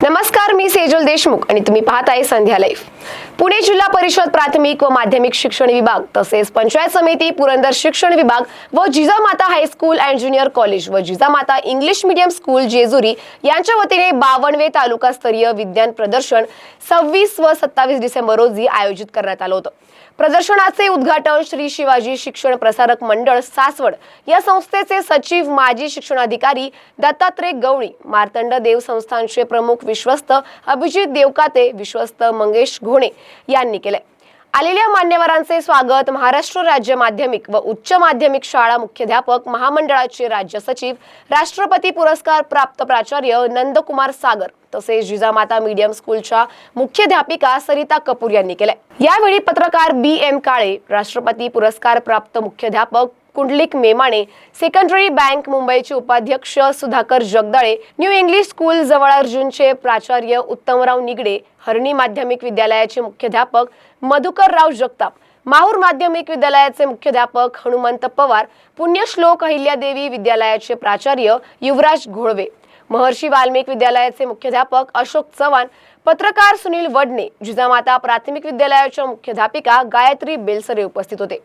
नमस्कार मी सेजल देशमुख आणि तुम्ही पाहताय संध्या लाईव्ह. पुणे जिल्हा परिषद प्राथमिक व माध्यमिक शिक्षण विभाग तसेच पंचायत समिती पुरंदर शिक्षण विभाग व Jijamata high school and junior college व Jijamata English medium school Jejuri यांच्या वतीने बावनवे तालुकास्तरीय विज्ञान प्रदर्शन सव्वीस व सत्तावीस डिसेंबर रोजी आयोजित करण्यात आलं होतं. प्रदर्शनाचे उद्घाटन श्री शिवाजी शिक्षण प्रसारक मंडळ सासवड या संस्थेचे सचिव माजी शिक्षणाधिकारी दत्तात्रय गवळी मार्तंड देव संस्थानचे प्रमुख विश्वस्त अभिजित देवकाते विश्वस्त मंगेश घोणे यांनी केले आलेल्या मान्यवरांचे स्वागत महाराष्ट्र राज्य माध्यमिक व उच्च माध्यमिक शाळा मुख्याध्यापक महामंडळाचे राज्य सचिव राष्ट्रपती पुरस्कार प्राप्त प्राचार्य नंदकुमार सागर तसेच जिजामाता मीडियम स्कूलच्या मुख्याध्यापिका सरिता कपूर यांनी केले यावेळी पत्रकार बी एम काळे राष्ट्रपती पुरस्कार प्राप्त मुख्याध्यापक कुंडलिक मेमाणे सेकंडरी बँक मुंबईचे उपाध्यक्ष Sudhakar Jagdale new English school जवळ अर्जुनचे प्राचार्य उत्तमराव निगडे हरणी माध्यमिक विद्यालयाचे मुख्याध्यापक मधुकरराव जगताप माहूर माध्यमिक विद्यालयाचे मुख्याध्यापक हनुमंत पवार पुण्यश्लोक अहिल्यादेवी विद्यालयाचे प्राचार्य युवराज घोळवे. महर्षी वाल्मिक विद्यालयाचे मुख्याध्यापक अशोक चव्हाण पत्रकार सुनील वडणे जिजामाता प्राथमिक विद्यालयाच्या मुख्याध्यापिका गायत्री बेलसरे उपस्थित होते.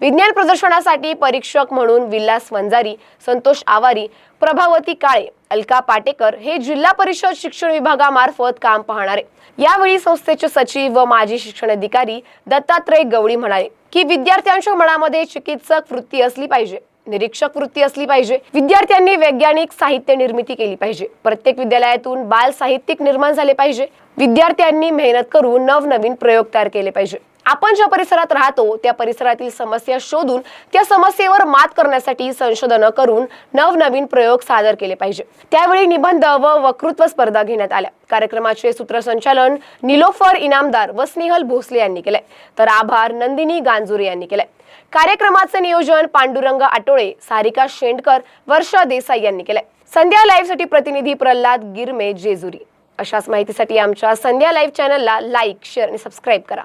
विज्ञान प्रदर्शनासाठी परीक्षक म्हणून विलास वंजारी संतोष आवारी प्रभावती काळे अलका पाटेकर हे जिल्हा परिषद शिक्षण विभागामार्फत काम पाहणारे. यावेळी संस्थेचे सचिव व माजी शिक्षण अधिकारी दत्तात्रय गवळी म्हणाले की विद्यार्थ्यांच्या मनामध्ये चिकित्सक वृत्ती असली पाहिजे. निरीक्षक वृत्ती असली पाहिजे. विद्यार्थ्यांनी वैज्ञानिक साहित्य निर्मिती केली पाहिजे. प्रत्येक विद्यालयातून बाल साहित्यिक निर्माण झाले पाहिजे. विद्यार्थ्यांनी मेहनत करून नवनवीन प्रयोग तयार केले पाहिजे. आपण ज्या परिसरात राहतो त्या परिसरातील समस्या शोधून त्या समस्येवर मात करण्यासाठी संशोधन करून नवनवीन प्रयोग सादर केले पाहिजे. त्यावेळी निबंध व वक्तृत्व स्पर्धा घेण्यात आल्या. कार्यक्रमाचे सूत्रसंचालन निलोफर इनामदार व स्नेहल भोसले यांनी केले तर आभार नंदिनी गांजुरे यांनी केले कार्यक्रमाचे नियोजन पांडुरंग आटोळे सारिका शेंडकर वर्षा देसाई यांनी केलंय. संध्या लाईव्हसाठी प्रतिनिधी प्रल्हाद गिरमे जेजुरी. अशाच माहितीसाठी आमच्या संध्या लाईव्ह चॅनलला लाईक शेअर आणि सबस्क्राईब करा.